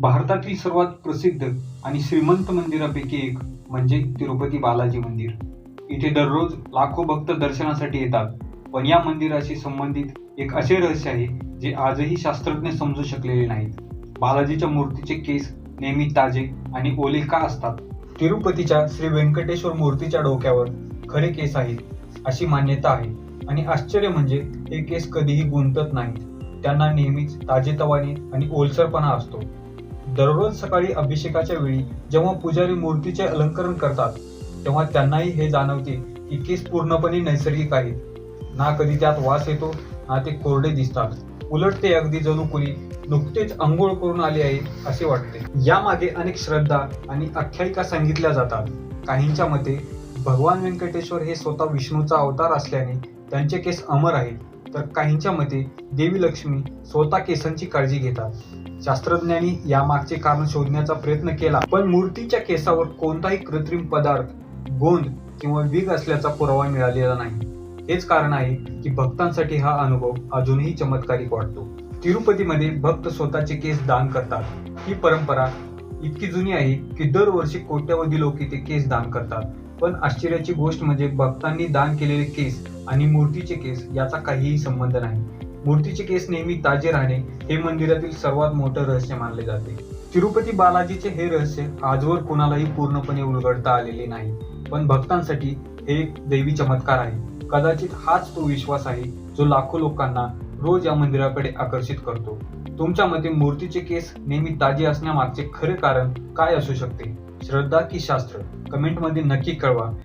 भारतातील सर्वात प्रसिद्ध आणि श्रीमंत मंदिरापैकी एक म्हणजे तिरुपती बालाजी मंदिर. इथे दररोज लाखो भक्त दर्शनासाठी येतात. पण या मंदिराशी संबंधित एक असे रहस्य आहे जे आजही शास्त्रज्ञ समजू शकलेले नाहीत. बालाजीच्या मूर्तीचे केस नेहमी ताजे आणि ओले का असतात? तिरुपतीच्या श्री व्यंकटेश्वर मूर्तीच्या डोक्यावर खरे केस आहेत अशी मान्यता आहे. आणि आश्चर्य म्हणजे हे केस कधीही गुंतत नाहीत. त्यांना नेहमीच ताजेतवाने आणि ओलसरपणा असतो. दररोज सकाळी अभिषेकाच्या वेळी जेव्हा पुजारी मूर्तीचे अलंकरण करतात तेव्हा त्यांनाही हे जाणवते की केस पूर्णपणे नैसर्गिक आहेत. ना कधी त्यात वास येतो ना ते कोरडे दिसतात. उलट ते अगदी जणू कुणी नुकतेच अंघोळ करून आले आहे असे वाटते. यामागे अनेक श्रद्धा आणि आख्यायिका सांगितल्या जातात. काहींच्या मते भगवान व्यंकटेश्वर हे स्वतः विष्णूचा अवतार असल्याने त्यांचे केस अमर आहेत. तर काहींच्या मते देवी लक्ष्मी स्वतः केसांची काळजी घेतात. शास्त्रज्ञांनी यामागचे कारण शोधण्याचा प्रयत्न केला पण मूर्तीच्या केसावर कोणताही कृत्रिम पदार्थ गोंद किंवा विग असल्याचा पुरावा मिळालेला नाही. हेच कारण आहे की भक्तांसाठी हा अनुभव अजूनही चमत्कारिक वाटतो. तिरुपतीमध्ये भक्त स्वतःचे केस दान करतात. ही परंपरा इतकी जुनी आहे की दरवर्षी कोट्यवधी लोक इथे केस दान करतात. पण आश्चर्याची गोष्ट म्हणजे भक्तांनी दान केलेले केस आणि मूर्तीचे केस याचा काहीही संबंध नाही. मूर्तीचे केस नेहमी ताजे राहणे हे मंदिरातील सर्वात मोठं रहस्य मानले जाते. तिरुपती बालाजीचे हे रहस्य आजवर कुणालाही पूर्णपणे उलगडता आलेले नाही. पण भक्तांसाठी हे एक दैवी चमत्कार आहे. कदाचित हाच तो विश्वास आहे जो लाखो लोकांना रोज या मंदिराकडे आकर्षित करतो. तुमच्या मते मूर्तीचे केस नेहमी ताजे असण्यामागचे खरे कारण काय असू शकते? श्रद्धा की शास्त्र? कमेंटमध्ये नक्की कळवा.